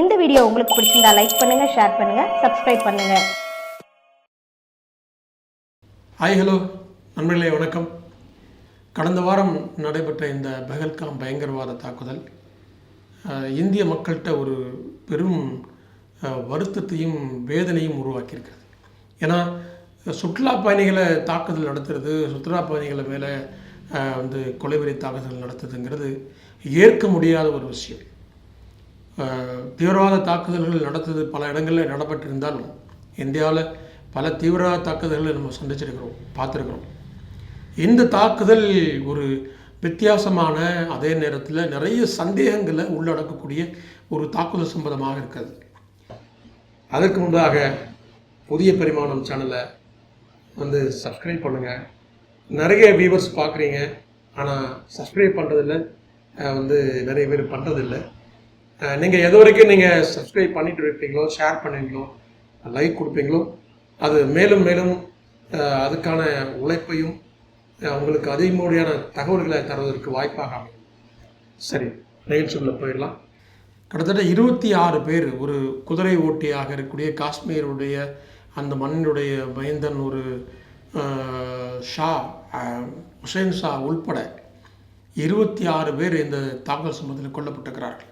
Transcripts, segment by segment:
இந்த வீடியோ உங்களுக்கு பிடிச்சிருந்தா லைக் பண்ணுங்க ஷேர் பண்ணுங்க சப்ஸ்கிரைப் பண்ணுங்க. ஹாய் ஹலோ நண்பர்களே வணக்கம். கடந்த வாரம் நடைபெற்ற இந்த பகல்காம் பயங்கரவாத தாக்குதல் இந்திய மக்கள்கிட்ட ஒரு பெரும் வருத்தத்தையும் வேதனையும் உருவாக்கியிருக்கிறது. ஏன்னா சுற்றுலா பயணிகளை தாக்குதல் நடத்துறது சுற்றுலா பயணிகளை மேலே வந்து கொலைவெறி தாக்குதல் நடத்துறதுங்கிறது ஏற்க முடியாத ஒரு விஷயம். தீவிரவாத தாக்குதல்கள் நடத்துது பல இடங்களில் நடைபெற்றிருந்தாலும் இந்தியாவில் பல தீவிரவாத தாக்குதல்களை நம்ம சந்திச்சிருக்கிறோம் பார்த்துருக்குறோம். இந்த தாக்குதல் ஒரு வித்தியாசமான அதே நேரத்தில் நிறைய சந்தேகங்களை உள்ளடக்கக்கூடிய ஒரு தாக்குதல் சம்பந்தமாக இருக்கிறது. அதற்கு முன்பாக புதிய பரிமாணம் சேனலை வந்து சப்ஸ்கிரைப் பண்ணுங்கள் நிறைய வியூவர்ஸ் பார்க்குறீங்க ஆனால் சப்ஸ்கிரைப் பண்ணுறதில்ல வந்து நிறைய பேர் பண்ணுறதில்ல நீங்கள் எது வரைக்கும் நீங்கள் சப்ஸ்கிரைப் பண்ணிட்டு இருப்பீங்களோ ஷேர் பண்ணுவீங்களோ லைக் கொடுப்பீங்களோ அது மேலும் மேலும் அதுக்கான உழைப்பையும் அஹ், உங்களுக்கு அதிகப்படியான தகவல்களை தருவதற்கு வாய்ப்பாக அமையும். சரி நிகழ்ச்சிக்குள்ளே போயிடலாம். கிட்டத்தட்ட இருபத்தி ஆறு பேர் ஒரு குதிரை ஓட்டியாக இருக்கக்கூடிய காஷ்மீருடைய அந்த மண்ணினுடைய மைந்தன் ஒரு ஷா ஹுசேன் ஹுசைன் ஷா உள்பட இருபத்தி ஆறு பேர் இந்த தாக்குதல் சம்பவத்தில் கொல்லப்பட்டிருக்கிறார்கள்.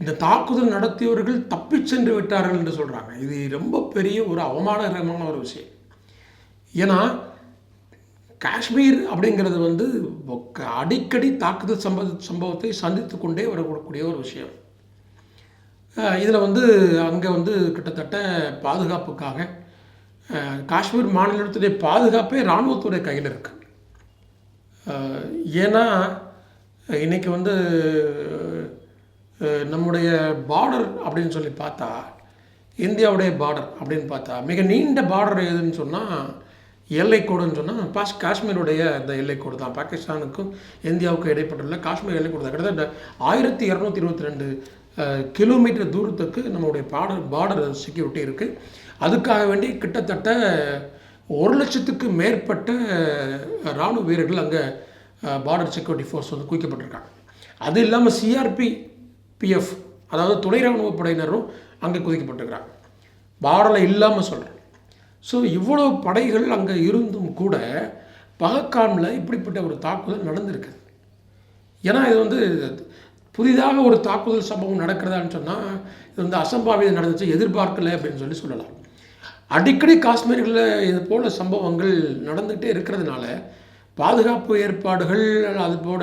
இந்த தாக்குதல் நடத்தியவர்கள் தப்பிச் சென்று விட்டார்கள் என்று சொல்கிறாங்க இது ரொம்ப பெரிய ஒரு அவமானகரமான ஒரு விஷயம். ஏன்னா காஷ்மீர் அப்படிங்கிறது வந்து அடிக்கடி தாக்குதல் சம்பவ சம்பவத்தை சந்தித்து கொண்டே வரக்கூடிய ஒரு விஷயம். இதில் வந்து அங்கே வந்து கிட்டத்தட்ட பாதுகாப்புக்காக காஷ்மீர் மாநிலத்துடைய பாதுகாப்பே இராணுவத்துடைய கையில் இருக்கு. ஏன்னா இன்றைக்கி வந்து நம்முடைய பார்டர் அப்படின்னு சொல்லி பார்த்தா இந்தியாவுடைய பார்டர் அப்படின்னு பார்த்தா மிக நீண்ட பார்டர் எதுன்னு சொன்னால் எல்லைக்கோடுன்னு சொன்னால் பாஸ் காஷ்மீருடைய அந்த எல்லைக்கோடு தான். பாகிஸ்தானுக்கும் இந்தியாவுக்கும் இடைப்பட்டுள்ள காஷ்மீர் எல்லைக்கோடு தான். கிட்டத்தட்ட ஆயிரத்தி இரநூத்தி இருபத்தி ரெண்டு கிலோமீட்டர் தூரத்துக்கு நம்மளுடைய பார்டர் பார்டர் செக்யூரிட்டி இருக்குது அதுக்காக வேண்டி கிட்டத்தட்ட ஒரு லட்சத்துக்கு மேற்பட்ட இராணுவ வீரர்கள் அங்கே பார்டர் செக்யூரிட்டி ஃபோர்ஸ் வந்து குவிக்கப்பட்டிருக்காங்க. அது இல்லாமல் சிஆர்பி பிஎஃப் அதாவது துணை ராணுவ படையினரும் அங்கே குதிக்கப்பட்டிருக்கிறாங்க. பார்டரில் இல்லாமல் சொல்கிறேன் ஸோ இவ்வளோ படைகள் அங்கே இருந்தும் கூட பகக்காமில் இப்படிப்பட்ட ஒரு தாக்குதல் நடந்திருக்குது ஏன்னா இது வந்து புதிதாக ஒரு தாக்குதல் சம்பவம் நடக்கிறதான்னு சொன்னால் இது வந்து அசம்பாவிதம் நடந்துச்சு எதிர்பார்க்கலை அப்படின்னு சொல்லி சொல்லலாம். அடிக்கடி காஷ்மீரில் இது போல சம்பவங்கள் நடந்துகிட்டே இருக்கிறதுனால பாதுகாப்பு ஏற்பாடுகள் அது போல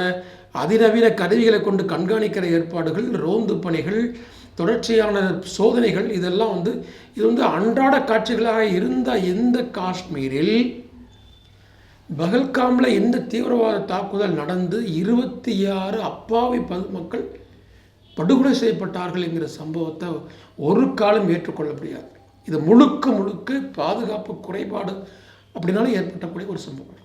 அதிநவீன கருவிகளை கொண்டு கண்காணிக்கிற ஏற்பாடுகள் ரோந்து பணிகள் தொடர்ச்சியான சோதனைகள் இதெல்லாம் வந்து இது வந்து அன்றாட காட்சிகளாக இருந்த இந்த காஷ்மீரில் பகல்காமில் இந்த தீவிரவாத தாக்குதல் நடந்து இருபத்தி ஆறு அப்பாவி பொதுமக்கள் படுகொலை செய்யப்பட்டார்கள் என்கிற சம்பவத்தை ஒரு காலம் ஏற்றுக்கொள்ள முடியாது இது முழுக்க முழுக்க பாதுகாப்பு குறைபாடு அப்படின்னாலும் ஏற்பட்டக்கூடிய ஒரு சம்பவம்.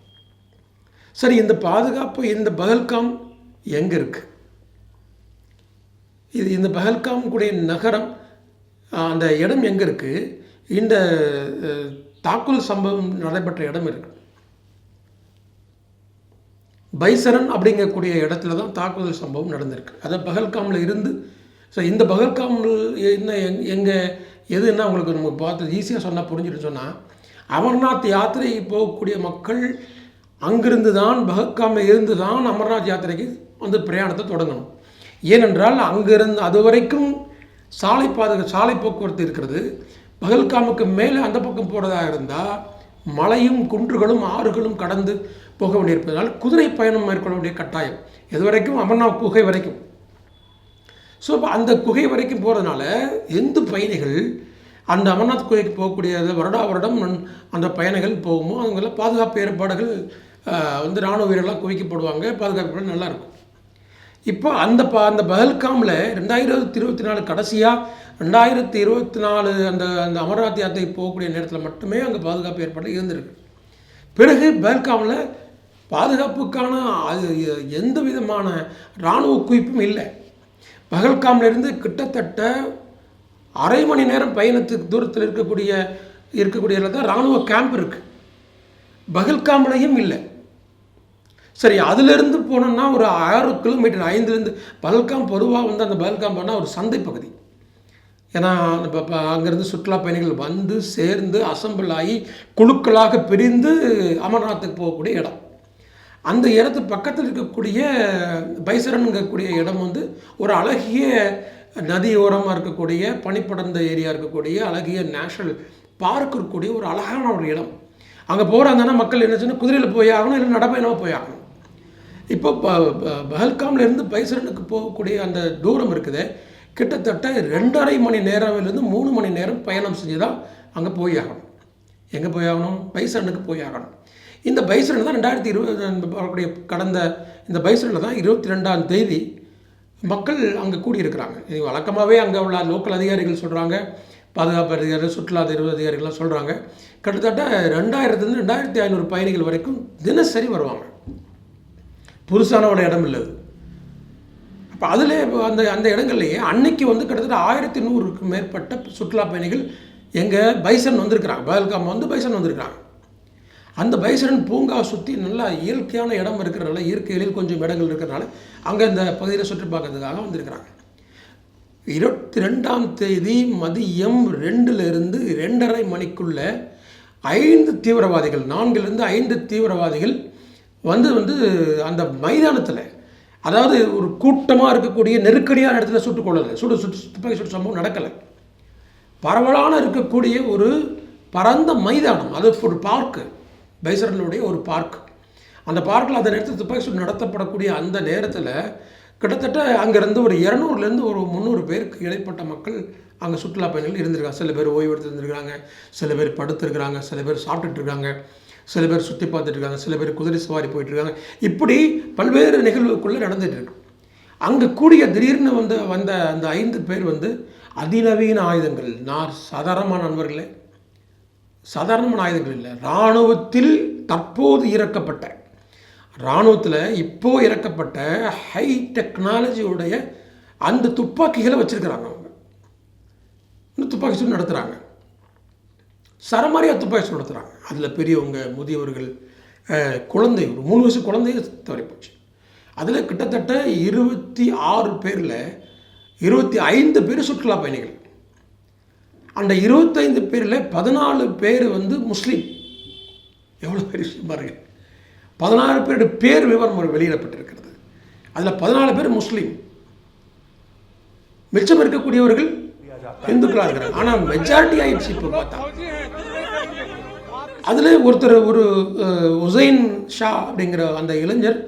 சரி இந்த பாதுகாப்பு இந்த பகல்காம் எங்கே இருக்கு? இது இந்த பகல்காம் கூடிய நகரம் அந்த இடம் எங்கே இருக்குது இந்த தாக்குதல் சம்பவம் நடைபெற்ற இடம் இருக்கு. பைசரன் அப்படிங்கக்கூடிய இடத்துல தான் தாக்குதல் சம்பவம் நடந்திருக்கு. அதை பகல்காமில் இருந்து ஸோ இந்த பகல்காமில் என்ன எங் எங்கே எதுன்னா உங்களுக்கு நம்ம பார்த்து ஈஸியாக சொன்னால் புரிஞ்சுட்டு சொன்னால் அமர்நாத் யாத்திரை போகக்கூடிய மக்கள் அங்கிருந்து தான் பகல்காமில் இருந்து தான் அமர்நாத் யாத்திரைக்கு வந்து பிரயாணத்தை தொடங்கணும். ஏனென்றால் அங்கிருந்து அது வரைக்கும் சாலை பாதுகா சாலை போக்குவரத்து இருக்கிறது. பகல்காமுக்கு மேலே அந்த பக்கம் போகிறதாக இருந்தால் மலையும் குன்றுகளும் ஆறுகளும் கடந்து போக வேண்டியிருப்பதனால் குதிரை பயணம் மேற்கொள்ள வேண்டிய கட்டாயம். இது வரைக்கும் அமர்நாத் குகை வரைக்கும். ஸோ அந்த குகை வரைக்கும் போகிறதுனால எந்த பயணிகள் அந்த அமர்நாத் குகைக்கு போகக்கூடிய வருடா வருடம் அந்த பயணிகள் போகுமோ அவங்கெல்லாம் பாதுகாப்பு ஏற்பாடுகள் வந்து ராணுவ வீரர்களாக குவிக்கப்படுவாங்க பாதுகாப்பு ஏற்பாடு நல்லா இருக்கும். இப்போ அந்த ப அந்த பகல்காமில் ரெண்டாயிரத்தி இருபத்தி நாலு கடைசியாக ரெண்டாயிரத்தி இருபத்தி நாலு அந்த அந்த அமர்நாத் யாத்திரை போகக்கூடிய நேரத்தில் மட்டுமே அங்கே பாதுகாப்பு ஏற்பாடு இருந்திருக்கு. பிறகு பகல்காமில் பாதுகாப்புக்கான அது எந்த விதமான இராணுவ குவிப்பும் இல்லை. பகல்காம்லேருந்து கிட்டத்தட்ட அரை மணி நேரம் பயணத்துக்கு தூரத்தில் இருக்கக்கூடிய இருக்கக்கூடிய இடத்துல தான் இராணுவ கேம்ப் இருக்குது பகல்காம்லையும் இல்லை. சரி அதுலேருந்து போனோம்னா ஒரு ஆறு கிலோமீட்டர் ஐந்துலேருந்து பல்காம் பொதுவாக வந்து அந்த பல்காம் போனால் ஒரு சந்தை பகுதி. ஏன்னா இப்போ அங்கேருந்து சுற்றுலா பயணிகள் வந்து சேர்ந்து அசம்பிள் ஆகி குழுக்களாக பிரிந்து அமர்நாத்துக்கு போகக்கூடிய இடம். அந்த இடத்து பக்கத்தில் இருக்கக்கூடிய பைசரனுங்கக்கூடிய இடம் வந்து ஒரு அழகிய நதியோரமாக இருக்கக்கூடிய பனிப்படர்ந்த ஏரியா இருக்கக்கூடிய அழகிய நேஷனல் பார்க் இருக்கக்கூடிய ஒரு அழகான ஒரு இடம். அங்கே போகிறாங்கன்னா மக்கள் என்ன சொன்னால் குதிரையில் போய் ஆகணும் இல்லை நடப்பயணமாக போய் ஆகணும். இப்போ ப- ப- பஹல்காம்லேருந்து பைசரனுக்கு போகக்கூடிய அந்த தூரம் இருக்குது. கிட்டத்தட்ட ரெண்டரை மணி நேரம்லேருந்து மூணு மணி நேரம் பயணம் செஞ்சு தான் அங்கே போய் ஆகணும் எங்கே போய் ஆகணும் பைசரனுக்கு போய் ஆகணும் இந்த பைசரன் தான் ரெண்டாயிரத்தி இருபது வரக்கூடிய கடந்த இந்த பைசரனில் தான் இருபத்தி ரெண்டாம் தேதி மக்கள் அங்கே கூடியிருக்கிறாங்க. இது வழக்கமாகவே அங்கே உள்ள லோக்கல் அதிகாரிகள் சொல்கிறாங்க பாதுகாப்பு அதிகாரிகள் சுற்றுலா தெரிவு அதிகாரிகள்லாம் சொல்கிறாங்க கிட்டத்தட்ட ரெண்டாயிரத்துலேருந்து ரெண்டாயிரத்தி ஐநூறு பயணிகள் வரைக்கும் தினசரி வருவாங்க. புதுசான ஒரு இடம் இல்லை அது. அப்போ அதில் அந்த அந்த இடங்கள்லையே அன்னைக்கு வந்து கிட்டத்தட்ட ஆயிரத்தி நூறுக்கு மேற்பட்ட சுற்றுலா பயணிகள் எங்கள் பைசன் வந்திருக்கிறாங்க. பஹல்காம் வந்து பைசன் வந்திருக்கிறாங்க. அந்த பைசன் பூங்கா சுற்றி நல்லா இயற்கையான இடம் இருக்கிறனால இயற்கைகளில் கொஞ்சம் இடங்கள் இருக்கிறனால அங்கே இந்த பகுதியில் சுற்றி பார்க்கறதுக்காக வந்திருக்கிறாங்க. இருபத்தி ரெண்டாம் தேதி மதியம் ரெண்டுலேருந்து ரெண்டரை மணிக்குள்ள ஐந்து தீவிரவாதிகள் நான்கிலிருந்து ஐந்து தீவிரவாதிகள் வந்து வந்து அந்த மைதானத்தில் அதாவது ஒரு கூட்டமாக இருக்கக்கூடிய நெருக்கடியான இடத்துல சுட்டுக் கொள்ளலை. சுடு சுட்டு துப்பாக்கி சுட்டு சம்பவம் நடக்கலை. பரவலான இருக்கக்கூடிய ஒரு பரந்த மைதானம். அது ஒரு பார்க்கு பைசரனுடைய ஒரு பார்க் அந்த பார்க்கில் அந்த நேரத்தில் துப்பாக்கி சூடு நடத்தப்படக்கூடிய அந்த நேரத்தில் கிட்டத்தட்ட அங்கேருந்து ஒரு இரநூறுலேருந்து ஒரு முந்நூறு பேருக்கு இடைப்பட்ட மக்கள் அங்கே சுற்றுலா பயணிகள் இருந்திருக்காங்க. சில பேர் ஓய்வு எடுத்து இருந்திருக்காங்க சில பேர் படுத்திருக்கிறாங்க. சில பேர் சாப்பிட்டுட்டு இருக்காங்க. சில பேர் சுற்றி பார்த்துட்டு இருக்காங்க சில பேர் குதிரை சவாரி போயிட்டுருக்காங்க. இப்படி பல்வேறு நிகழ்வுக்குள்ளே நடந்துகிட்டு இருக்கு. அங்கே கூடிய திடீர்னு வந்து வந்த அந்த ஐந்து பேர் வந்து அதிநவீன ஆயுதங்கள். நான் சாதாரணமான நண்பர்களே சாதாரணமான ஆயுதங்கள் இல்லை. இராணுவத்தில் தற்போது இறக்கப்பட்ட இராணுவத்தில் இப்போ இறக்கப்பட்ட ஹை டெக்னாலஜியுடைய அந்த துப்பாக்கிகளை வச்சிருக்கிறாங்க அவங்க. இந்த துப்பாக்கி சூடு நடத்துகிறாங்க சரமாரியாக துப்பாக்கி சூடு நடத்துகிறாங்க அதில் பெரியவங்க முதியவர்கள் குழந்தை ஒரு மூணு வயசு குழந்தைய தவறி போச்சு. அதில் கிட்டத்தட்ட இருபத்தி ஆறு பேரில் இருபத்தி ஐந்து பேர் சுற்றுலா பயணிகள். அந்த இருபத்தைந்து பேரில் பதினாலு பேர் வந்து முஸ்லீம். எவ்வளோ பெரிய விஷயம் பதினாறு பேருடைய பேர் விவரம் வெளியிடப்பட்டிருக்கிறது அதில் பதினாலு பேர் முஸ்லீம். மிச்சம் இருக்கக்கூடியவர்கள் இந்துக்களாக இருக்கிறாங்க ஆனால் மெஜாரிட்டி ஆயிடுச்சு இப்போ பார்த்தா. அதில் ஒருத்தர் ஒரு உசைன் ஷா அப்படிங்கிற அந்த இளைஞர்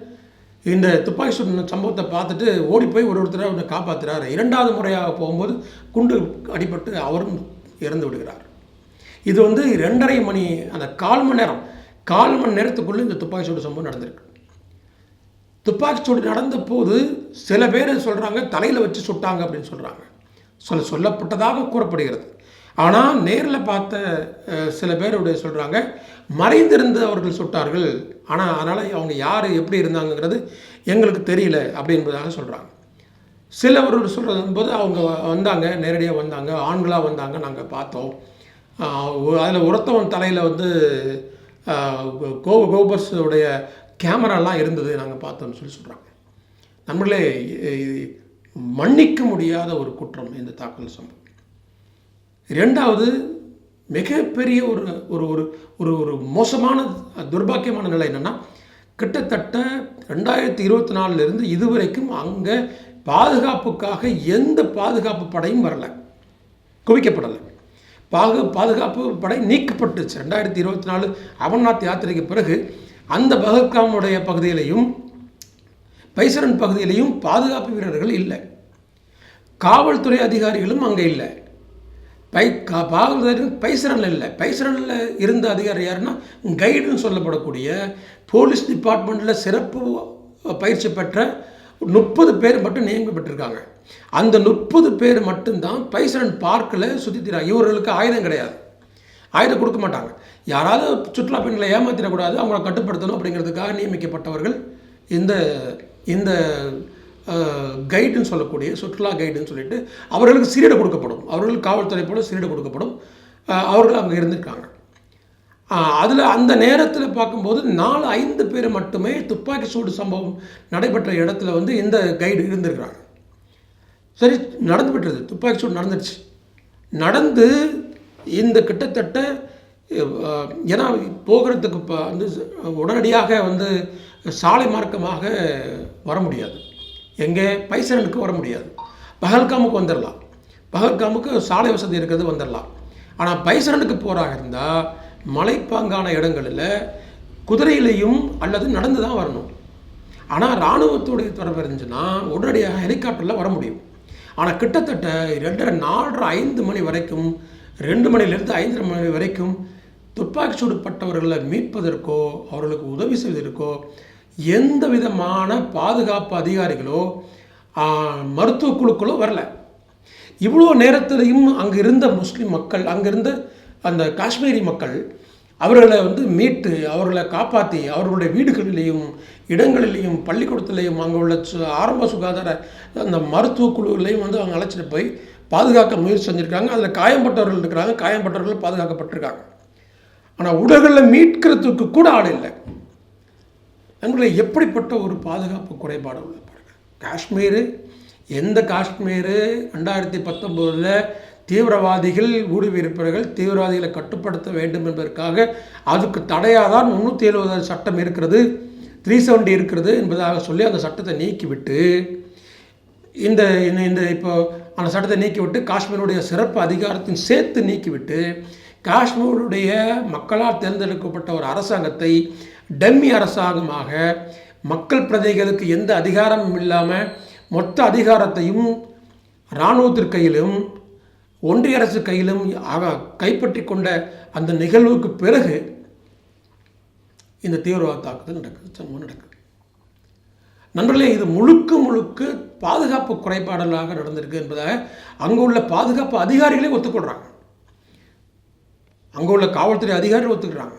இந்த துப்பாக்கி சூடு சம்பவத்தை பார்த்துட்டு ஓடி போய் ஒரு ஒருத்தரை அவனை காப்பாற்றுறாரு இரண்டாவது முறையாக போகும்போது குண்டு அடிபட்டு அவரும் இறந்து விடுகிறார். இது வந்து ரெண்டரை மணி அந்த கால் மணி நேரம் கால் மணி நேரத்துக்குள்ளே இந்த துப்பாக்கி சூடு சம்பவம் நடந்திருக்கு. துப்பாக்கி சூடு நடந்த போது சில பேர் சொல்கிறாங்க தலையில் வச்சு சுட்டாங்க அப்படின்னு சொல்கிறாங்க சொல்ல சொல்லப்பட்டதாக கூறப்படுகிறது. ஆனால் நேரில் பார்த்த சில பேருடைய சொல்கிறாங்க மறைந்திருந்து அவர்கள் சுட்டார்கள். ஆனால் அதனால் அவங்க யார் எப்படி இருந்தாங்கங்கிறது எங்களுக்கு தெரியல அப்படி என்பதாக சொல்கிறாங்க சிலவர்கள் சொல்கிறது போது அவங்க வந்தாங்க நேரடியாக வந்தாங்க ஆண்களாக வந்தாங்க நாங்கள் பார்த்தோம். அதில் ஒருத்தவன் தலையில் வந்து கோ கோபர்ஸுடைய கேமராலாம் இருந்தது நாங்கள் பார்த்தோம்னு சொல்லி சொல்கிறாங்க நம்மளே மன்னிக்க முடியாத ஒரு குற்றம் இந்த தாக்குதல் சம்பவம். ரெண்டாவது மிகப்பெரிய ஒரு ஒரு ஒரு ஒரு ஒரு மோசமான துர்பாக்கியமான நிலை என்னென்னா கிட்டத்தட்ட ரெண்டாயிரத்தி இருபத்தி நாலுலேருந்து இதுவரைக்கும் அங்கே பாதுகாப்புக்காக எந்த பாதுகாப்பு படையும் வரல. குவிக்கப்படலை. பாகு பாதுகாப்பு படை நீக்கப்பட்டுச்சு. ரெண்டாயிரத்தி இருபத்தி நாலு அமர்நாத் யாத்திரைக்கு பிறகு அந்த பகத்காமுடைய பகுதியிலையும் பைசரன் பகுதியிலையும் பாதுகாப்பு வீரர்கள் இல்லை. காவல்துறை அதிகாரிகளும் அங்கே இல்லை. பை கா பாவலர் பைசரனில் இல்லை. பைசரனில் இருந்த அதிகாரி யாருன்னா கைடுன்னு சொல்லப்படக்கூடிய போலீஸ் டிபார்ட்மெண்ட்டில் சிறப்பு பயிற்சி பெற்ற முப்பது பேர் மட்டும் நியமிக்கப்பட்டிருக்காங்க அந்த முப்பது பேர் மட்டும்தான் பைசரன் பார்க்கில் சுற்றித்திறாங்க இவர்களுக்கு ஆயுதம் கிடையாது. ஆயுதம் கொடுக்க மாட்டாங்க. யாராவது சுற்றுலா பயணிகளை ஏமாத்திடக்கூடாது அவங்கள கட்டுப்படுத்தணும் அப்படிங்கிறதுக்காக நியமிக்கப்பட்டவர்கள் இந்த இந்த கைடுன்னு சொல்லக்கூடிய சுற்றுலா கைடுன்னு சொல்லிட்டு அவர்களுக்கு சீரடை கொடுக்கப்படும். அவர்களுக்கு காவல்துறை போல சீரடை கொடுக்கப்படும். அவர்கள் அங்கே இருந்திருக்காங்க. அதில் அந்த நேரத்தில் பார்க்கும்போது நாலு ஐந்து பேர் மட்டுமே துப்பாக்கி சூடு சம்பவம் நடைபெற்ற இடத்துல வந்து இந்த கைடு இருந்திருக்கிறாங்க. சரி நடந்து விட்டுறது துப்பாக்கி சூடு நடந்துடுச்சு நடந்து இந்த கிட்டத்தட்ட ஏன்னா போகிறதுக்கு இப்போ வந்து உடனடியாக வந்து சாலை மார்க்கமாக வர முடியாது. எங்கே பைசரனுக்கு வர முடியாது. பகல்காமுக்கு வந்துடலாம் பகல்காமுக்கு சாலை வசதி இருக்கிறது வந்துடலாம் ஆனால் பைசரனுக்கு போகிறாக இருந்தால் மலைப்பாங்கான இடங்களில் குதிரையிலையும் அல்லது நடந்து தான் வரணும். ஆனால் இராணுவத்துடைய தொடர்பு இருந்துச்சுன்னா உடனடியாக ஹெலிகாப்டரில் வர முடியும். ஆனால் கிட்டத்தட்ட ரெண்டரை நாலரை ஐந்து மணி வரைக்கும் ரெண்டு மணிலேருந்து ஐந்தரை மணி வரைக்கும் துப்பாக்கி சூடுப்பட்டவர்களை மீட்பதற்கோ அவர்களுக்கு உதவி செய்வதற்கோ எந்த விதமான பாதுகாப்பு அதிகாரிகளோ மருத்துவ குழுக்களோ வரல. இவ்வளோ நேரத்திலையும் அங்கே இருந்த முஸ்லீம் மக்கள் அங்கே இருந்த அந்த காஷ்மீரி மக்கள் அவர்களை வந்து மீட்டு அவர்களை காப்பாற்றி அவர்களுடைய வீடுகளிலேயும் இடங்களிலேயும் பள்ளிக்கூடத்திலையும் அங்கே உள்ள சு- ஆரம்ப சுகாதார அந்த மருத்துவ குழுவிலையும் வந்து அவங்க அழைச்சிட்டு போய் பாதுகாக்க முயற்சி செஞ்சுருக்காங்க. அதில் காயம்பட்டவர்கள் இருக்கிறாங்க. காயம்பட்டவர்கள் பாதுகாக்கப்பட்டிருக்காங்க. ஆனால் உடல்களில் மீட்கிறதுக்கு கூட ஆள் இல்லை. நண்பர்களே எப்படிப்பட்ட ஒரு பாதுகாப்பு குறைபாடு உள்ள பாருங்கள் காஷ்மீர் எந்த காஷ்மீர் ரெண்டாயிரத்தி பத்தொம்போதில் தீவிரவாதிகள் ஊடுருவியிருப்பவர்கள் தீவிரவாதிகளை கட்டுப்படுத்த வேண்டும் என்பதற்காக அதுக்கு தடையாக தான் முந்நூற்றி எழுபது சட்டம் இருக்கிறது த்ரீ செவன்டி இருக்கிறது என்பதாக சொல்லி அந்த சட்டத்தை நீக்கிவிட்டு இந்த இந்த இந்த இப்போ அந்த சட்டத்தை நீக்கிவிட்டு காஷ்மீருடைய சிறப்பு அதிகாரத்தின் சேர்த்து நீக்கிவிட்டு காஷ்மீருடைய மக்களால் தேர்ந்தெடுக்கப்பட்ட ஒரு அரசாங்கத்தை டம்மி அரசாங்கமாக மக்கள் பிரதிகளுக்கு எந்த அதிகாரமும் இல்லாமல் மொத்த அதிகாரத்தையும் இராணுவத்திற்கு கையிலும் ஒன்றிய அரசு கையிலும் ஆக கைப்பற்றி கொண்ட அந்த நிகழ்வுக்கு பிறகு இந்த தீவிரவாத தாக்குதல் நடக்குது சம்பவம் நடக்குது. நண்பர்களே இது முழுக்க முழுக்க பாதுகாப்பு குறைபாடலாக நடந்திருக்கு என்பதாக அங்குள்ள உள்ள பாதுகாப்பு அதிகாரிகளே ஒத்துக்கொள்கிறாங்க அங்கே உள்ள காவல்துறை அதிகாரிகள் ஒத்துக்கிறாங்க.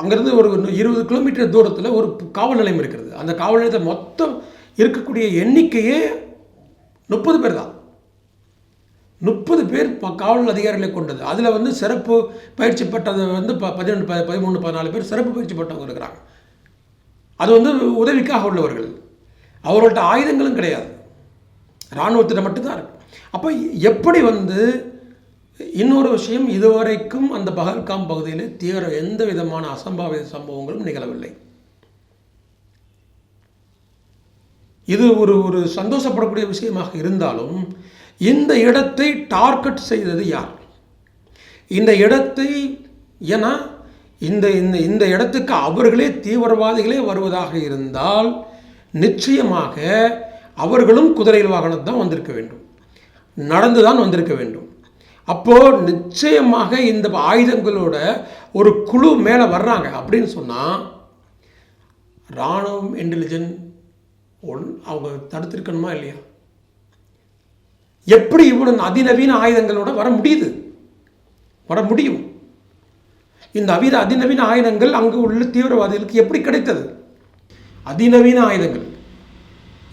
அங்கேருந்து ஒரு இருபது கிலோமீட்டர் தூரத்தில் ஒரு காவல் நிலையம் இருக்கிறது. அந்த காவல் நிலையத்தை மொத்தம் இருக்கக்கூடிய எண்ணிக்கையே முப்பது பேர் தான். முப்பது பேர் காவல் அதிகாரிகளை கொண்டது. அதில் வந்து சிறப்பு பயிற்சி பெற்றது வந்து ப பதினொன்று ப பதிமூணு பதினாலு பேர் சிறப்பு பயிற்சி பெற்றவங்க இருக்கிறாங்க. அது வந்து உதவிக்காக உள்ளவர்கள். அவர்கள்ட்ட ஆயுதங்களும் கிடையாது. இராணுவத்திட்ட மட்டும்தான் இருக்கு. அப்போ எப்படி வந்து இன்னொரு விஷயம் இதுவரைக்கும் அந்த பகல்காம் பகுதியில் தீவிர எந்த விதமான அசம்பாவித சம்பவங்களும் நிகழவில்லை. இது ஒரு ஒரு சந்தோஷப்படக்கூடிய விஷயமாக இருந்தாலும் இந்த இடத்தை டார்கெட் செய்தது யார்? இந்த இடத்தை ஏன்னா இந்த இந்த இந்த இடத்துக்கு அவர்களே தீவிரவாதிகளே வருவதாக இருந்தால் நிச்சயமாக அவர்களும் குதிரையில் வாகனம் தான் வந்திருக்க வேண்டும். நடந்து தான் வந்திருக்க வேண்டும். அப்போது நிச்சயமாக இந்த ஆயுதங்களோட ஒரு குழு மேலே வர்றாங்க. அப்படின்னு சொன்னால் இராணுவம் இன்டெலிஜென்ட் ஒன் அவங்க தடுத்திருக்கணுமா இல்லையா? எப்படி இவ்வளவு அதிநவீன ஆயுதங்களோட வர முடியுது? வர முடியும். இந்த அவித அதிநவீன ஆயுதங்கள் அங்கு உள்ள தீவிரவாதிகளுக்கு எப்படி கிடைத்தது? அதிநவீன ஆயுதங்கள்.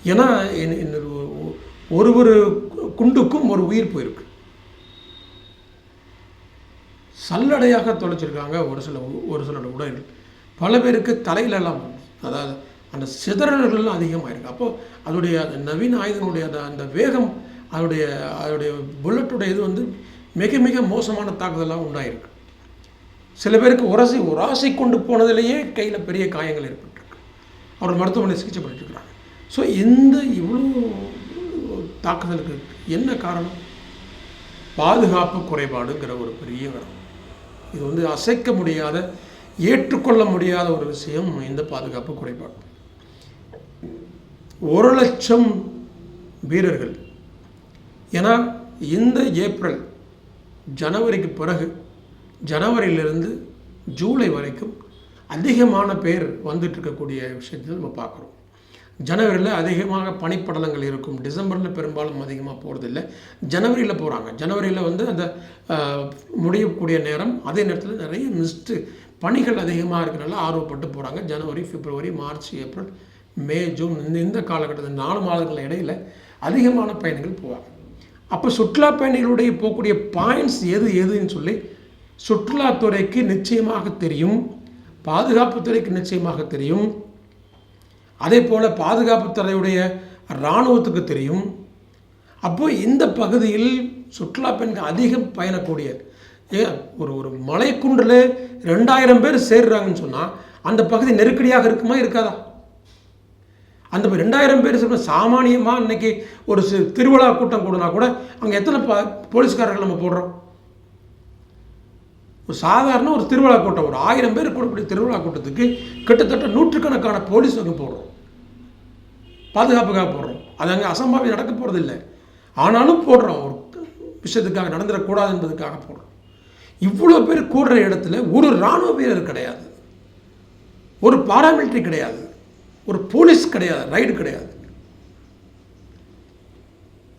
ஏன்னா என்ன- ஒரு- ஒரு ஒரு குண்டுக்கும் ஒரு உயிர் போயிருக்கு. சல்லடையாக தொலைச்சிருக்காங்க ஒரு சில ஒரு சில உடைகள். பல பேருக்கு தலையிலெல்லாம் அதாவது அந்த சிதறல்கள்லாம் அதிகமாகிருக்கு அப்போது அதோடைய அந்த நவீன ஆயுதங்களுடைய அந்த அந்த வேகம் அதோடைய அதோடைய புல்லட்டுடைய இது வந்து மிக மிக மோசமான தாக்குதலாக உண்டாயிருக்கு. சில பேருக்கு உரசி உராசி கொண்டு போனதிலேயே கையில் பெரிய காயங்கள் ஏற்பட்டிருக்கு. அவர் மருத்துவமனை சிகிச்சை பண்ணிட்டு இருக்கிறாங்க. ஸோ இந்த இவ்வளோ தாக்குதலுக்கு என்ன காரணம்? பாதுகாப்பு குறைபாடுங்கிற ஒரு பெரிய காரணம். இது வந்து அசைக்க முடியாத ஏற்றுக்கொள்ள முடியாத ஒரு விஷயம் இந்த பாதுகாப்பு குறைபாடு. ஒரு லட்சம் வீரர்கள். ஏன்னா இந்த ஏப்ரல் ஜனவரிக்கு பிறகு ஜனவரியிலிருந்து ஜூலை வரைக்கும் அதிகமான பேர் வந்துட்டு இருக்கக்கூடிய விஷயத்தை நம்ம பார்க்குறோம். ஜனவரியில் அதிகமாக பனிப்படலங்கள் இருக்கும். டிசம்பரில் பெரும்பாலும் அதிகமாக போகிறதில்ல ஜனவரியில் போகிறாங்க ஜனவரியில் வந்து அந்த முடியக்கூடிய நேரம் அதே நேரத்தில் நிறைய மிஸ்ட்டு பணிகள் அதிகமாக இருக்கிறனால ஆர்வப்பட்டு போகிறாங்க ஜனவரி பிப்ரவரி மார்ச் ஏப்ரல் மே ஜூன் இந்த இந்த காலகட்டத்தில் நாலு மாதங்கள் இடையில் அதிகமான பயணிகள் போவாங்க. அப்போ சுற்றுலா பயணிகளுடைய போகக்கூடிய பாயிண்ட்ஸ் எது எதுன்னு சொல்லி சுற்றுலாத்துறைக்கு நிச்சயமாக தெரியும். பாதுகாப்புத்துறைக்கு நிச்சயமாக தெரியும். அதே போல் பாதுகாப்புத்துறையுடைய இராணுவத்துக்கு தெரியும். அப்போ இந்த பகுதியில் சுற்றுலா பெண்கள் அதிகம் பயணக்கூடிய ஏன் ஒரு ஒரு மலைக்குன்றில் ரெண்டாயிரம் பேர் சேர்றாங்கன்னு சொன்னால் அந்த பகுதி நெருக்கடியாக இருக்குமா இருக்காதா? அந்த ரெண்டாயிரம் பேர் சொல்ல சாமானியமாக இன்னைக்கு ஒரு திருவிழா கூட்டம் கூடனா கூட அங்கே எத்தனை ப போலீஸ்காரர்கள் நம்ம போடுறோம்? ஒரு சாதாரண ஒரு திருவிழா கூட்டம் ஒரு ஆயிரம் பேர் கூடக்கூடிய திருவிழா கூட்டத்துக்கு கிட்டத்தட்ட நூற்றுக்கணக்கான போலீஸ் அங்கே போடுறோம். பாதுகாப்புக்காக போடுறோம். அது அங்கே அசம்பாவியம் நடக்க போகிறது இல்லை ஆனாலும் போடுறோம். ஒரு விஷயத்துக்காக நடந்துடக்கூடாது என்பதுக்காக போடுறோம். இவ்வளோ பேர் கூடுற இடத்துல ஒரு இராணுவ வீரர் கிடையாது. ஒரு பாராமிலிட்ரி கிடையாது. ஒரு போலீஸ் கிடையாது. ரைடு கிடையாது.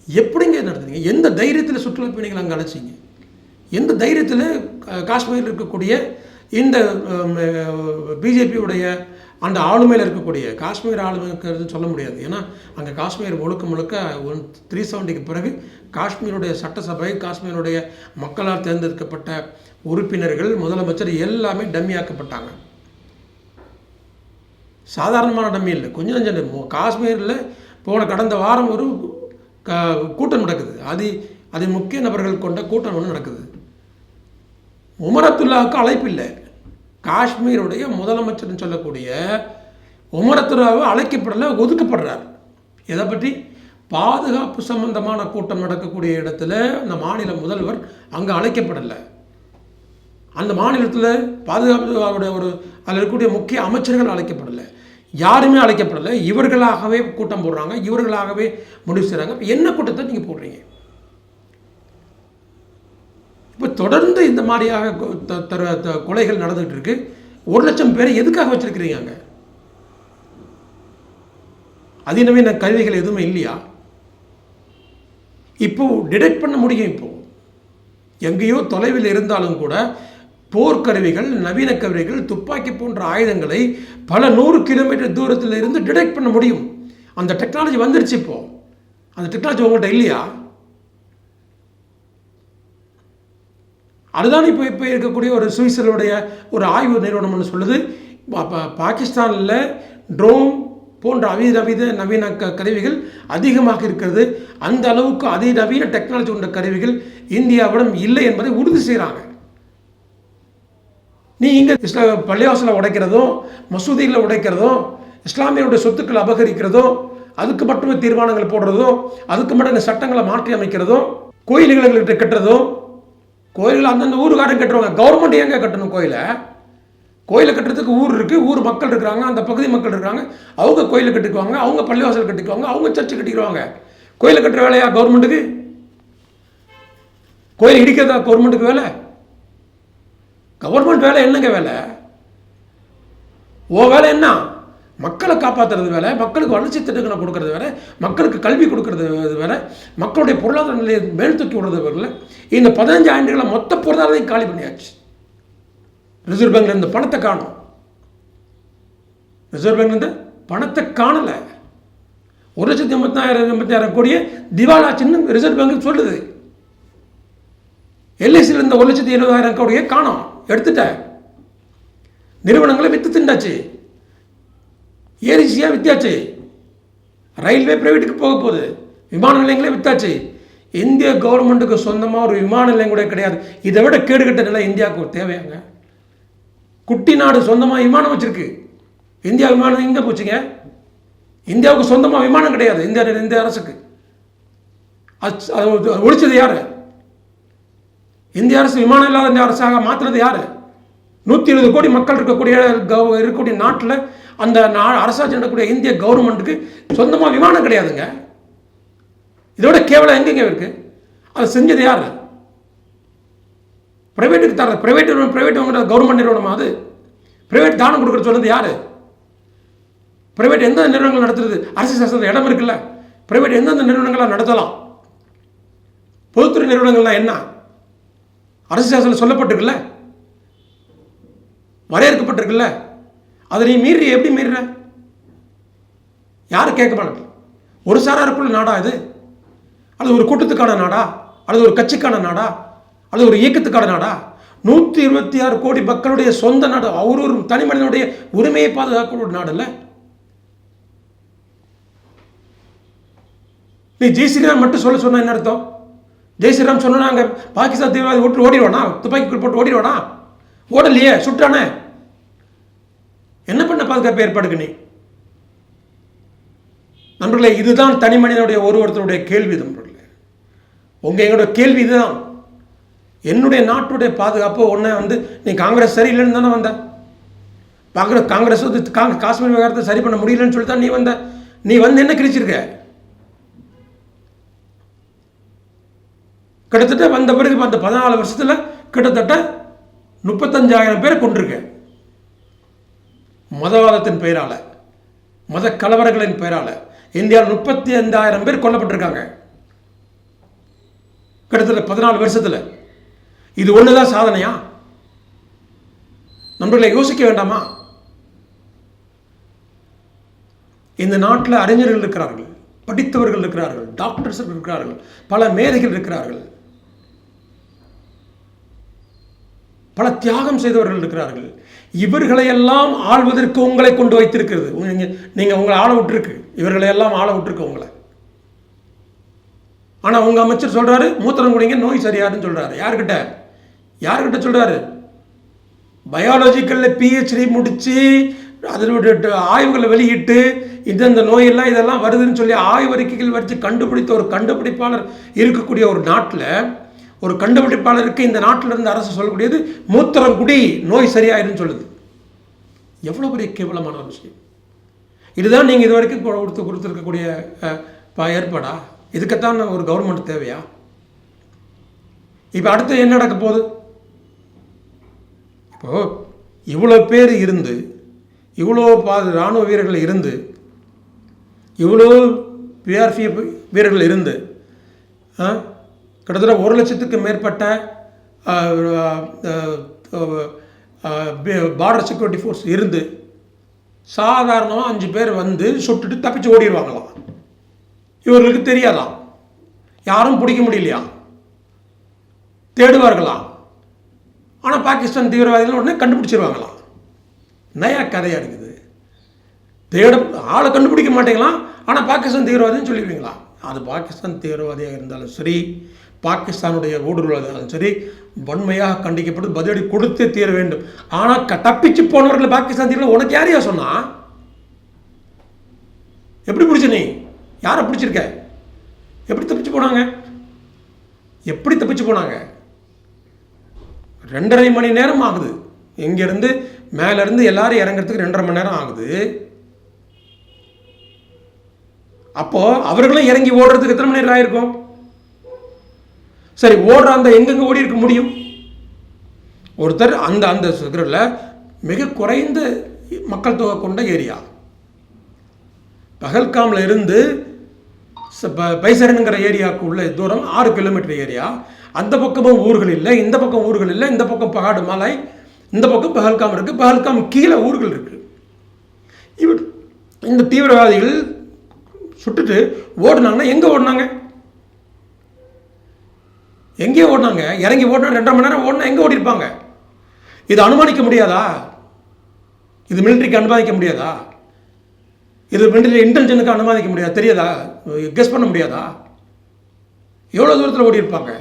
எப்படிங்க நடத்துறீங்க? எந்த தைரியத்தில் சுற்றுலா பயணிகள் அங்கே அழைச்சிங்க? எந்த தைரியத்தில் காஷ்மீரில் இருக்கக்கூடிய இந்த பிஜேபியுடைய அந்த ஆளுமையில் இருக்கக்கூடிய காஷ்மீர் ஆளுமைங்கிறது சொல்ல முடியாது. ஏன்னா அங்கே காஷ்மீர் முழுக்க முழுக்க ஒன் த்ரீ செவன்ட்டிக்கு பிறகு காஷ்மீருடைய சட்டசபை காஷ்மீருடைய மக்களால் தேர்ந்தெடுக்கப்பட்ட உறுப்பினர்கள் முதலமைச்சர் எல்லாமே டம்மியாக்கப்பட்டாங்க. சாதாரணமான டம்மி இல்லை. கொஞ்சம் நஞ்சம் காஷ்மீரில் போன கடந்த வாரம் ஒரு க கூட்டம் நடக்குது. அது அது முக்கிய நபர்கள் கொண்ட கூட்டம் ஒன்று நடக்குது. உமரத்துல்லாவுக்கு அழைப்பு இல்லை காஷ்மீருடைய முதலமைச்சர்னு சொல்லக்கூடிய உமரத்துல்லாவை அழைக்கப்படலை ஒதுக்கப்படுறார். எதை பற்றி? பாதுகாப்பு சம்பந்தமான கூட்டம் நடக்கக்கூடிய இடத்துல அந்த மாநில முதல்வர் அங்கே அழைக்கப்படலை. அந்த மாநிலத்தில் பாதுகாப்பு அவருடைய ஒரு அதில் இருக்கக்கூடிய முக்கிய அமைச்சர்கள் அழைக்கப்படலை. யாருமே அழைக்கப்படலை. இவர்களாகவே கூட்டம் போடுறாங்க. இவர்களாகவே முடிவு செய்கிறாங்க என்ன கூட்டத்தை நீங்கள் போடுறீங்க இப்போ தொடர்ந்து இந்த மாதிரியாக த- த- கொலைகள் நடந்துகிட்டு இருக்கு ஒரு லட்சம் பேரை எதுக்காக வச்சிருக்கிறீங்க அங்கே? அதிநவீன கருவிகள் எதுவுமே இல்லையா? இப்போ டிடெக்ட் பண்ண முடியும் இப்போ. எங்கேயோ தொலைவில் இருந்தாலும் கூட போர்க்கருவிகள் நவீன கருவிகள் துப்பாக்கி போன்ற ஆயுதங்களை பல நூறு கிலோமீட்டர் தூரத்தில் இருந்து டிடெக்ட் பண்ண முடியும். அந்த டெக்னாலஜி வந்துருச்சு இப்போ. அந்த டெக்னாலஜி உங்கள்கிட்ட இல்லையா? அதுதான் இப்போ இப்போ இருக்கக்கூடிய ஒரு சுவிஸருடைய ஒரு ஆய்வு நிறுவனம்னு சொல்லுது. பாகிஸ்தானில் ட்ரோன் போன்ற அவிநவீத நவீன க கருவிகள் அதிகமாக இருக்கிறது. அந்த அளவுக்கு அதிநவீன டெக்னாலஜி கொண்ட கருவிகள் இந்தியாவிடம் இல்லை என்பதை உறுதி செய்கிறாங்க நீ இங்கே இஸ்லா பள்ளிவாசலை உடைக்கிறதும் மசூதியில் உடைக்கிறதும் இஸ்லாமியருடைய சொத்துக்களை அபகரிக்கிறதும் அதுக்கு மட்டுமே தீர்மானங்கள் போடுறதும் அதுக்கு மட்டும் சட்டங்களை மாற்றி அமைக்கிறதும் கோயில்களை கட்டுறதும் கோயில்கள் அந்தந்த ஊருக்காரன் கட்டுவாங்க. கவர்மெண்ட் ஏங்க கட்டணும் கோயிலை? கோயிலை கட்டுறதுக்கு ஊர் இருக்குது ஊர் மக்கள் இருக்கிறாங்க. அந்த பகுதி மக்கள் இருக்காங்க அவங்க கோயிலை கட்டிக்குவாங்க. அவங்க பள்ளிவாசல் கட்டிக்குவாங்க. அவங்க சர்ச்சு கட்டிக்குவாங்க. கோயிலை கட்டுற வேலையா கவர்மெண்ட்டுக்கு கோயில் இடிக்கிறதா கவர்மெண்ட்டுக்கு வேலை? கவர்மெண்ட் வேலை என்னங்க வேலை? ஓ வேலை என்ன? மக்களை காப்பாற்றுறது வேலை மக்களுக்கு வளர்ச்சி திட்டங்களை கொடுக்கறது வேலை மக்களுக்கு கல்வி கொடுக்கறது வேலை மக்களுடைய பொருளாதார நிலையை மேல் தூக்கி விடுறது வேலை இந்த பதினஞ்சு ஆண்டுகளை மொத்த பொருளாதாரத்தையும் காலி பண்ணியாச்சு. ரிசர்வ் பேங்க்ல இந்த பணத்தை காணும். ரிசர்வ் பேங்க்ல இருந்து பணத்தை காணலை. ஒரு லட்சத்தி எண்பத்தாயிரம் எண்பத்தாயிரம் கோடியே திவாலாச்சுன்னு ரிசர்வ் பேங்க் சொல்லுது. எல்ஐசியில் இருந்த ஒரு லட்சத்தி எழுபதாயிரம் கோடியே காணோம். எடுத்துட்டேன். நிறுவனங்களை வித்து திண்டாச்சு. ஏரிசியாக வித்தாச்சு. ரயில்வே பிரைவேட்டுக்கு போக போகுது. விமான நிலையங்களே வித்தாச்சு. இந்திய கவர்மெண்ட்டுக்கு சொந்தமாக ஒரு விமான நிலையம் கூட கிடையாது. இதை விட கேடுகட்ட நிலை இந்தியாவுக்கு ஒரு தேவையாங்க குட்டி நாடு சொந்தமாக விமானம் வச்சுருக்கு. இந்தியா விமானம் எங்கே போச்சுங்க? இந்தியாவுக்கு சொந்தமாக விமானம் கிடையாது. இந்தியா இந்திய அரசுக்கு. அது அது ஒழிச்சது யார்? இந்திய அரசு விமானம் இல்லாத அரசாக மாற்றுறது யார்? நூற்றி இருபது கோடி மக்கள் இருக்கக்கூடிய கவ- இருக்கக்கூடிய நாட்டில் அந்த நா அரசாட்சி நடக்கூடிய இந்திய கவர்மெண்ட்டுக்கு சொந்தமாக விமானம் கிடையாதுங்க. இதோட கேவலம் எங்கெங்க இருக்குது அதை செஞ்சது யார்? பிரைவேட்டுக்கு தர ப்ரைவேட் பிரைவேட் கவர்மெண்ட் நிறுவனமா அது? ப்ரைவேட் தானம் கொடுக்குற சொன்னது யார்? ப்ரைவேட் எந்தெந்த நிறுவனங்கள் நடத்துறது? அரசு சாசனத்தில் இடம் இருக்குல்ல. ப்ரைவேட் எந்தெந்த நிறுவனங்களாக நடத்தலாம்? பொதுத்துறை நிறுவனங்கள்லாம் என்ன? அரசு சாசனம் சொல்லப்பட்டிருக்குல்ல. வரையறுக்கப்பட்டிருக்குல்ல. அதை நீ மீறி எப்படி மீறுற? யார் கேட்க மாட்டாங்க ஒரு சாராருக்குள்ள நாடா இது? அல்லது ஒரு கூட்டத்துக்கான நாடா? அல்லது ஒரு கட்சிக்கான நாடா? அல்லது ஒரு இயக்கத்துக்கான நாடா? நூற்றி இருபத்தி ஆறு கோடி மக்களுடைய சொந்த நாடு அவர் ஒரு தனி மனிதனுடைய உரிமையை பாதுகாக்கக்கூடிய நாடு இல்லை நீ ஜெய் ஸ்ரீராம் மட்டும் சொல்ல சொன்ன என்ன அர்த்தம்? ஜெய் ஸ்ரீராம் சொன்னாங்க பாகிஸ்தான் தீவிரவாதி ஓட்டு ஓடிடுவானா? துப்பாக்கி போட்டு ஓடிடுவானா? ஓடலையே சுட்டானே. என்ன பண்ண பாதுகாப்பு ஏற்பாடுக்கு நீ? நண்பர்களே இதுதான் தனி மனிதனுடைய ஒரு ஒருத்தருடைய கேள்வி நண்பர்களே. உங்கள் எங்களோட கேள்வி இதுதான். என்னுடைய நாட்டுடைய பாதுகாப்பு ஒன்றை வந்து நீ காங்கிரஸ் சரியில்லைன்னு தானே வந்த? காங்கிரஸ் காங்கிரஸ் வந்து காங்க காஷ்மீர் விவகாரத்தை சரி பண்ண முடியலன்னு சொல்லி தான் நீ வந்த. நீ வந்து என்ன கிழிச்சிருக்க? கிட்டத்தட்ட வந்த பிறகு அந்த பதினாலு வருஷத்தில் கிட்டத்தட்ட முப்பத்தஞ்சாயிரம் பேரை கொண்டிருக்கேன் மதவாதத்தின் பெயரால் மத கலவரங்களின் பெயரால் இந்தியாவில் முப்பத்தி ஐந்தாயிரம் பேர் கொல்லப்பட்டிருக்காங்க. கிட்டத்தட்ட பதினாலு வருஷத்தில். இது ஒன்று தான் சாதனையா? நம்மளை யோசிக்க வேண்டாமா? இந்த நாட்டில் அறிஞர்கள் இருக்கிறார்கள் படித்தவர்கள் இருக்கிறார்கள் டாக்டர்ஸ் இருக்கிறார்கள் பல மேதைகள் இருக்கிறார்கள். பல தியாகம் செய்தவர்கள் இருக்கிறார்கள். இவர்களையெல்லாம் ஆள்வதற்கு உங்களை கொண்டு வைத்திருக்கிறது. நீங்கள் நீங்கள் உங்களை ஆள விட்டுருக்கு. இவர்களையெல்லாம் ஆள விட்டுருக்கு உங்களை. ஆனால் உங்கள் அமைச்சர் சொல்கிறாரு மூத்திரம் குடிங்க நோய் சரியாதுன்னு சொல்கிறாரு யார்கிட்ட? யார்கிட்ட சொல்கிறாரு பயாலஜிக்கலில் பிஹெச்டி முடித்து அதனுடைய ஆய்வுகளை வெளியிட்டு இந்தந்த நோயெல்லாம் இதெல்லாம் வருதுன்னு சொல்லி ஆய்வறிக்கைகள் வச்சு கண்டுபிடித்த ஒரு கண்டுபிடிப்பாளர் இருக்கக்கூடிய ஒரு நாட்டில் ஒரு கண்டுபிடிப்பாளருக்கு இந்த நாட்டில் இருந்து அரசு சொல்லக்கூடியது மூத்திரம் குடி நோய் சரியாயிருன்னு சொல்லுது. எவ்வளோ பெரிய கேவலமான ஒரு விஷயம். இதுதான் நீங்கள் இது வரைக்கும் கொடுத்து கொடுத்துருக்கக்கூடிய ஏற்பாடா? இதுக்குத்தான் ஒரு கவர்மெண்ட் தேவையா? இப்போ அடுத்து என்ன நடக்க போகுது? இப்போ இவ்வளோ பேர் இருந்து இவ்வளோ பா இராணுவ வீரர்கள் இருந்து இவ்வளோ பிஆர்பிஎஃப் வீரர்கள் இருந்து ஆ, கிட்டத்தட்ட ஒரு லட்சத்துக்கு மேற்பட்ட பார்டர் செக்யூரிட்டி ஃபோர்ஸ் இருந்து சாதாரணமாக அஞ்சு பேர் வந்து சுட்டுட்டு தப்பிச்சு ஓடிடுவாங்களாம் இவர்களுக்கு தெரியாதாம் யாரும் பிடிக்க முடியலையா? தேடுவார்களாம் ஆனால் பாகிஸ்தான் தீவிரவாதிகள் உடனே கண்டுபிடிச்சிருவாங்களாம் நயா கதையாக இருக்குது? தேட ஆளை கண்டுபிடிக்க மாட்டேங்களாம் ஆனால் பாகிஸ்தான் தீவிரவாதின்னு சொல்லிடுவீங்களா? அது பாகிஸ்தான் தீவிரவாதியாக இருந்தாலும் சரி பாகிஸ்தானுடைய ஊடுருவலாக சரி வன்மையாக கண்டிக்கப்பட்டு பதிலடி கொடுத்தே தீர வேண்டும். ஆனால் தப்பிச்சு போனவர்கள் பாகிஸ்தான் தீவிர உனக்கு யாரையா சொன்னா? எப்படி பிடிச்ச நீ? யாரை பிடிச்சிருக்க? எப்படி தப்பிச்சு போனாங்க? எப்படி தப்பிச்சு போனாங்க? ரெண்டரை மணி நேரம் ஆகுது. இங்கேருந்து மேலேருந்து எல்லாரும் இறங்குறதுக்கு ரெண்டரை மணி நேரம் ஆகுது. அப்போ அவர்களும் இறங்கி ஓடுறதுக்கு எத்தனை மணி நேரம் ஆயிருக்கும்? சரி ஓடுற அந்த எங்கெங்க ஓடி இருக்க முடியும்? ஒருத்தர் அந்த அந்த சிகரில் மிக குறைந்த மக்கள் தொகை கொண்ட ஏரியா. பகல்காமில் இருந்து ச- ப- பைசரனுங்கிற ஏரியாவுக்கு உள்ள தூரம் ஆறு கிலோமீட்டர் ஏரியா. அந்த பக்கமும் ஊர்கள் இல்லை இந்த பக்கம் ஊர்கள் இல்லை இந்த பக்கம் பகாடு மலை இந்த பக்கம் பகல்காம் இருக்குது பகல்காம் கீழே ஊர்கள் இருக்குது இவர் இந்த தீவிரவாதிகள் சுட்டுட்டு ஓடுனாங்கன்னா எங்கே ஓடினாங்க? எங்கே ஓடினாங்க? இறங்கி ஓடினா ரெண்டரை மணி நேரம் ஓடினா எங்கே ஓடிருப்பாங்க இது அனுமானிக்க முடியாதா? இது மிலிட்ரிக்கு அனுமதிக்க முடியாதா? இது மிலிட்ரி இன்டெலிஜென்ட்டுக்கு அனுமதிக்க முடியாது? தெரியாதா? கெஸ் பண்ண முடியாதா? எவ்வளோ தூரத்தில் ஓடி இருப்பாங்க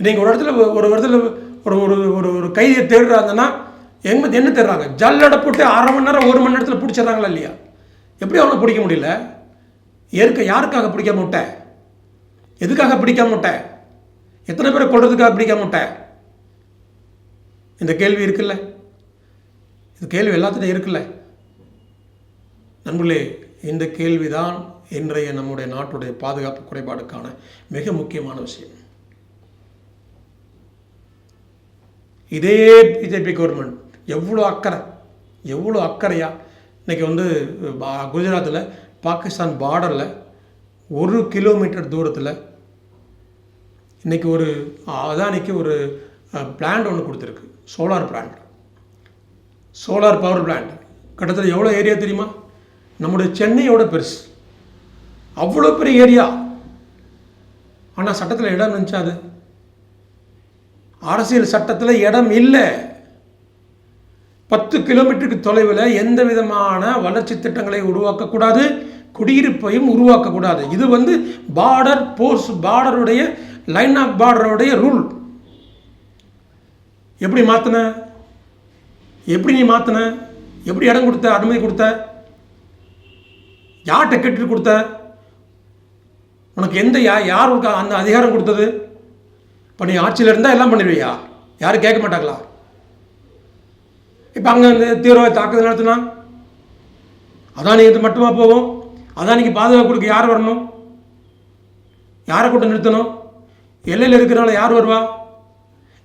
நீங்கள் ஒரு இடத்துல ஒரு இடத்துல ஒரு ஒரு ஒரு ஒரு கைதியை தேடுறாங்கன்னா எங்க என்ன தேடுறாங்க? ஜல்லடை போட்டு அரை மணி நேரம் ஒரு மணி நேரத்தில் பிடிச்சிடுறாங்களா இல்லையா? எப்படி அவனை பிடிக்க முடியல? ஏற்க யாருக்காக பிடிக்காம விட்ட? எதுக்காக பிடிக்காம முட்டை எத்தனை பேரை கொள்றதுக்காக பிடிக்காம விட்ட? இந்த கேள்வி இருக்குல்ல? இந்த கேள்வி எல்லாத்துலையும் இருக்குல்ல? நண்பர்களே இந்த கேள்விதான் இன்றைய நம்முடைய நாட்டுடைய பாதுகாப்பு குறைபாடுக்கான மிக முக்கியமான விஷயம். இதே பிஜேபி கவர்மெண்ட் எவ்வளோ அக்கறை எவ்வளோ அக்கறையா? இன்னைக்கு வந்து பா- குஜராத்தில் பாகிஸ்தான் பார்டரில் ஒரு கிலோமீட்டர் தூரத்தில் இன்னைக்கு ஒரு அதானிக்கு ஒரு பிளான்ட் ஒன்று கொடுத்துருக்கு. Solar plant solar power plant கிட்டத்தட்ட எவ்வளோ ஏரியா தெரியுமா? நம்முடைய சென்னையோட பெருசு. அவ்வளோ பெரிய ஏரியா ஆனால் சட்டத்தில் இடம் இருந்துச்சா அது? அரசியல் சட்டத்தில் இடம் இல்லை. பத்து கிலோமீட்டருக்கு தொலைவில் எந்த விதமான வளர்ச்சி திட்டங்களை உருவாக்கக்கூடாது குடியிருப்பையும் உருவாக்கக்கூடாது இது வந்து பார்டர் போர்ஸ் பார்டருடைய லைன் ஆஃப் பார்டருடைய ரூல் எப்படி மாற்றின எப்படி நீ மாற்றின எப்படி இடம் கொடுத்த? அனுமதி கொடுத்த? யார்கிட்ட கேட்டு கொடுத்த? உனக்கு எந்த யா யார் உனக்கு அந்த அதிகாரம் கொடுத்தது? இப்போ நீ ஆட்சியில் இருந்தால் எல்லாம் பண்ணிடுவியா? யாரும் கேட்க மாட்டாங்களா? இப்போ அங்கே இந்த தீவிரவாத தாக்குதல் நடத்தினா? அதான் இது மட்டுமா போகும்? நீங்கள் பாதுகாப்பு கொடுக்க யார் வரணும்? யாரை கூட்டம் நிறுத்தணும்? எல்லையில் இருக்கிறனால யார் வருவா?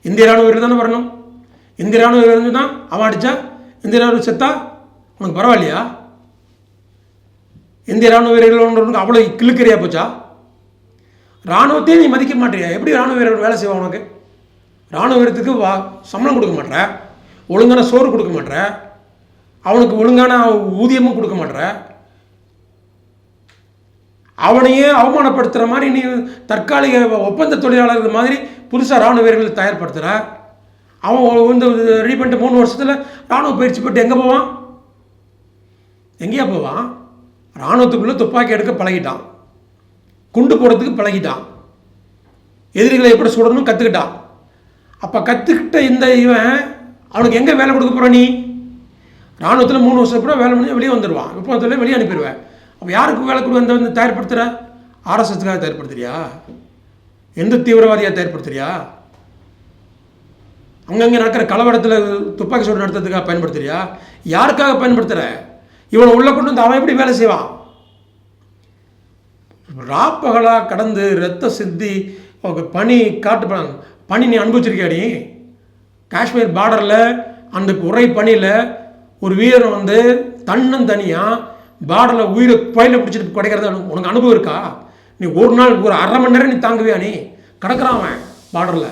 இந்திய ராணுவ வீரர் தானே வரணும். இந்திய ராணுவ வீரர் இருந்துன்னா அவன் அடித்தா இந்திய ராணுவ செத்தா உனக்கு பரவாயில்லையா? இந்திய ராணுவ வீரர்கள் அவ்வளோ கிளுக்கறியா போச்சா? ராணுவத்தையும் நீ மதிக்க மாட்டியா எப்படி ராணுவ வீரர்கள் வேலை செய்வான் உனக்கு? ராணுவ வீரத்துக்கு வா சம்பளம் கொடுக்க மாட்ற ஒழுங்கான சோறு கொடுக்க மாட்ற அவனுக்கு ஒழுங்கான ஊதியமும் கொடுக்க மாட்ற அவனையே அவமானப்படுத்துகிற மாதிரி நீ தற்காலிக ஒப்பந்த தொழிலாளர்கள் மாதிரி புதுசாக ராணுவ வீரர்களை தயார்படுத்துகிற அவன் வந்து ரெடி பண்ணிட்டு மூணு வருஷத்தில் ராணுவ பயிற்சி போட்டு எங்கே போவான்? எங்கேயா போவான்? ராணுவத்துக்குள்ளே துப்பாக்கி எடுக்க பழகிட்டான். குண்டு போடுறதுக்கு பழகிட்டான். எதிரிகளை எப்படி சுடணும்னு கற்றுக்கிட்டான் அப்போ கற்றுக்கிட்ட இந்த இவன் அவனுக்கு எங்கே வேலை கொடுக்க போகிற நீ? ராணுவத்தில் மூணு வருஷம் கூட வேலை பண்ணி வெளியே வந்துடுவான் விப்பத்தில் வெளியே அனுப்பிடுவேன். அப்போ யாருக்கு வேலை வந்து வந்து தயார்படுத்துகிற ஆர்எஸ்எஸ்க்காக தயார்படுத்துறியா? எந்த தீவிரவாதியாக தயார்படுத்துறியா? அங்கங்கே நடக்கிற கலவரத்தில் துப்பாக்கி சூடு நடத்துறதுக்காக பயன்படுத்துறியா? யாருக்காக பயன்படுத்துகிற இவனை உள்ளே கொண்டு வந்து அவன் எப்படி வேலை செய்வான்? ராப்பகலாக கடந்து ரத்த சித்தி பனி காட்டு பனி நீ அனுபவிச்சிருக்கியாடி காஷ்மீர் பார்டரில் அந்த உரை பனியில் ஒரு வீரன் வந்து தன்னும் தனியாக பார்டரில் உயிரை புயல பிடிச்சிட்டு கிடைக்கிறது உனக்கு- அனுபவம் இருக்கா? நீ ஒரு நாள் ஒரு அரை மணி நேரம் நீ தாங்குவியா நீ? கிடக்குறான் அவன் பார்டரில்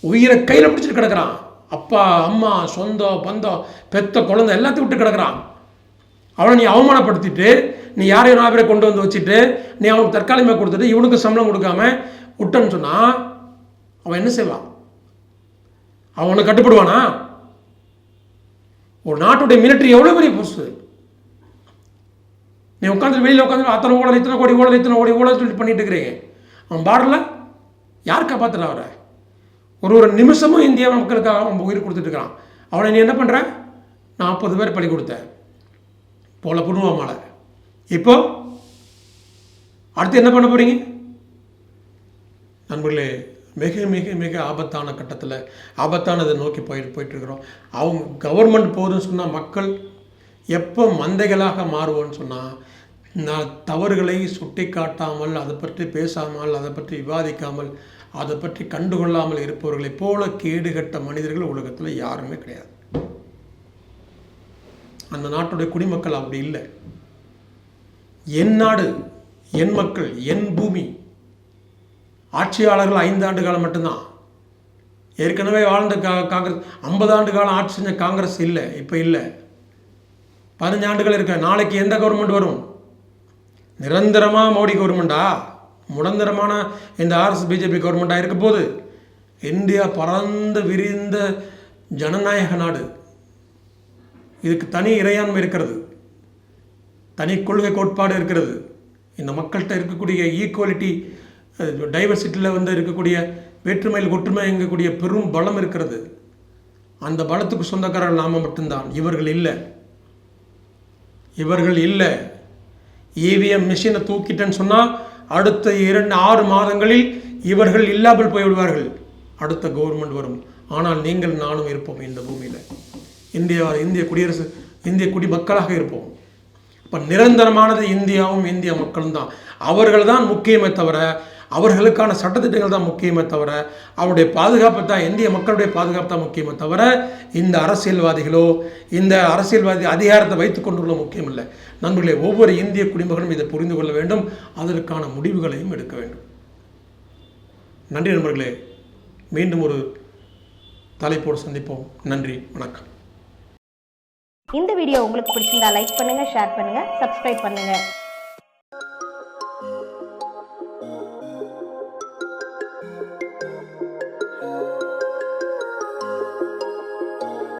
உயிரை கையில் பிடிச்சிட்டு கிடக்குறான். அப்பா அம்மா சொந்தம் பந்தம் பெத்த குழந்தை எல்லாத்தையும் விட்டு கிடக்கிறான். அவனை நீ அவமானப்படுத்திட்டு நீ யாரையும் நான் பேரை கொண்டு வந்து வச்சுட்டு நீ அவனுக்கு தற்காலிகமாக கொடுத்துட்டு இவனுக்கு சம்பளம் கொடுக்காம விட்டன்னு சொன்னால் அவன் என்ன செய்வான்? அவன் கட்டுப்படுவானா? ஒரு நாட்டுடைய மிலிட்டரி எவ்வளோ பெரிய போஸ்ட் நீ உட்காந்து வெளியில் உட்காந்து அத்தனை ஊழல் இத்தனை கோடி ஊழல் இத்தனை கோடி ஊழல் சொல்லி பண்ணிட்டு இருக்கிறீங்க. அவன் பாடல? யார் காப்பாற்றுறா அவரை? ஒரு ஒரு நிமிஷமும் இந்திய மக்களுக்காக அவன் உயிர் கொடுத்துட்டு இருக்கிறான். அவனை நீ என்ன பண்ணுற நாற்பது பேர் பலி கொடுத்தேன் போல புண்ணுவ இப்போ அடுத்து என்ன பண்ண போகிறீங்க நண்பர்களே மிக மிக மிக ஆபத்தான கட்டத்தில் ஆபத்தானதை நோக்கி போயிட்டு போயிட்டுருக்குறோம் அவங்க கவர்மெண்ட் போதும்னு சொன்னால் மக்கள் எப்போ மந்தைகளாக மாறுவோன்னு சொன்னால் நான் தவறுகளை சுட்டி காட்டாமல் அதை பற்றி பேசாமல் அதை பற்றி விவாதிக்காமல் அதை பற்றி கண்டுகொள்ளாமல் இருப்பவர்களைப் போல கேடுகட்ட மனிதர்கள் உலகத்தில் யாருமே கிடையாது. அந்த நாட்டுடைய குடிமக்கள் அப்படி இல்லை. என் நாடு என் மக்கள் என் பூமி ஆட்சியாளர்கள் ஐந்து ஆண்டு காலம் மட்டும்தான். ஏற்கனவே வாழ்ந்த கா காங்கிரஸ் ஐம்பது ஆண்டு காலம் ஆட்சி செஞ்ச காங்கிரஸ் இல்லை இப்போ இல்லை. பதினஞ்சு ஆண்டுகள் இருக்க நாளைக்கு எந்த கவர்மெண்ட் வரும்? நிரந்தரமாக மோடி கவர்மெண்டா முடந்தரமான இந்த ஆர்எஸ் பிஜேபி கவர்மெண்ட்டாக இருக்க போது இந்தியா பரந்த விரிந்த ஜனநாயக நாடு. இதுக்கு தனி இறையாண்மை இருக்கிறது. தனி கொள்கை கோட்பாடு இருக்கிறது. இந்த மக்கள்கிட்ட இருக்கக்கூடிய ஈக்குவாலிட்டி டைவர்சிட்டியில் வந்து இருக்கக்கூடிய வேற்றுமையில் ஒற்றுமை எங்கக்கூடிய பெரும் பலம் இருக்கிறது. அந்த பலத்துக்கு சொந்தக்காரர்கள் நாம மட்டும்தான். இவர்கள் இல்லை. இவர்கள் இல்லை. இவிஎம் மிஷினை தூக்கிட்டேன்னு சொன்னால் அடுத்த இரண்டு ஆறு மாதங்களில் இவர்கள் இல்லாமல் போய்விடுவார்கள். அடுத்த கவர்மெண்ட் வரும். ஆனால் நீங்கள் நானும் இருப்போம் இந்த பூமியில். இந்தியா இந்திய குடியரசு இந்திய குடிமக்களாக இருப்போம். இப்போ நிரந்தரமானது இந்தியாவும் இந்திய மக்களும் தான். அவர்கள் தான் முக்கியமே தவிர அவர்களுக்கான சட்டத்திட்டங்கள் தான் முக்கியமே தவிர அவருடைய பாதுகாப்பு தான் இந்திய மக்களுடைய பாதுகாப்பு தான் முக்கியமே தவிர இந்த அரசியல்வாதிகளோ இந்த அரசியல்வாதி அதிகாரத்தை வைத்துக் கொண்டுள்ள முக்கியம் இல்லை. நண்பர்களே ஒவ்வொரு இந்திய குடிமகனும் இதை புரிந்து கொள்ள வேண்டும் அதற்கான முடிவுகளையும் எடுக்க வேண்டும். நன்றி நண்பர்களே. மீண்டும் ஒரு தலைப்போடு சந்திப்போம். நன்றி வணக்கம். இந்த வீடியோ உங்களுக்கு பிடிச்சிருந்தா லைக் பண்ணுங்க ஷேர் பண்ணுங்க சப்ஸ்கிரைப் பண்ணுங்க.